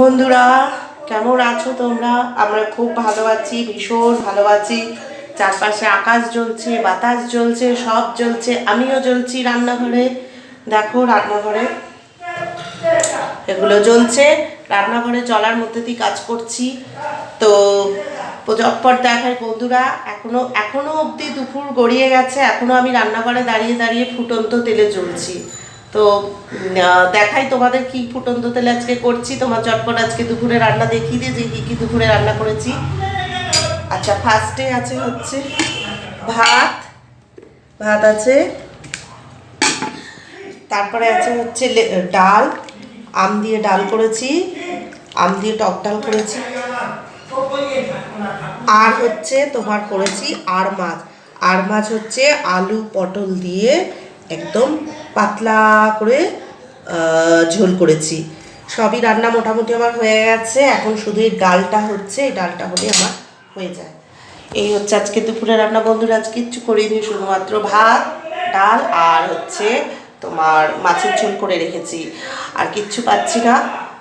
বন্ধুরা, কেমন আছো তোমরা? আমরা খুব ভালো আছি, ভীষণ ভালো আছি। চারপাশে আকাশ জ্বলছে, বাতাস জ্বলছে, সব জ্বলছে, আমিও জ্বলছি রান্নাঘরে। দেখো রান্নাঘরে। এগুলো জ্বলছে, রান্নাঘরে চলার মধ্যে দিয়ে কাজ করছি। তো চটপট দেখায় বন্ধুরা, এখনও এখনও অবধি দুপুর গড়িয়ে গেছে, এখনও আমি রান্নাঘরে দাঁড়িয়ে দাঁড়িয়ে ফুটন্ত তেলে জ্বলছি। তো দেখাই তোমাদের কি ফুটন্ত তেলে আজকে করছি। তোমার চটপট আজকে দুপুরে রান্না দেখিয়ে দিয়ে যে কি কি দুপুরে রান্না করেছি। আচ্ছা ফার্স্টে আছে হচ্ছে ভাত ভাত আছে, তারপরে আছে হচ্ছে ডাল, আম দিয়ে ডাল করেছি, আম দিয়ে টক ডাল করেছি। আর হচ্ছে তোমার করেছি আর মাছ। আর মাছ হচ্ছে আলু পটল দিয়ে একদম পাতলা করে ঝোল করেছি। সবই রান্না মোটামুটি আমার হয়ে গেছে। এখন শুধু এই ডালটা হচ্ছে, এই ডালটা হলে আমার হয়ে যায়। এই হচ্ছে আজকে দুপুরে রান্না। বন্ধুরা, আজ কিচ্ছু করিনি, শুধুমাত্র ভাত, ডাল আর হচ্ছে তোমার মাছের ঝোল করে রেখেছি। আর কিচ্ছু পাচ্ছি না।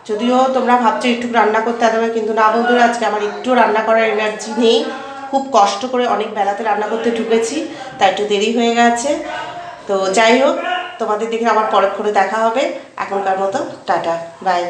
যদিও তোমরা ভাবছ একটু রান্না করতে হবে কিন্তু না বন্ধুরা, আজকে আমার একটু রান্না করার এনার্জি নেই। খুব কষ্ট করে অনেক বেলাতে রান্না করতে ঢুকেছি, তাই একটু দেরি হয়ে গেছে। তো যাই হোক তোমাদের দেখে আবার পরক্ষণে দেখা হবে। এখনকার মতো টাটা বাই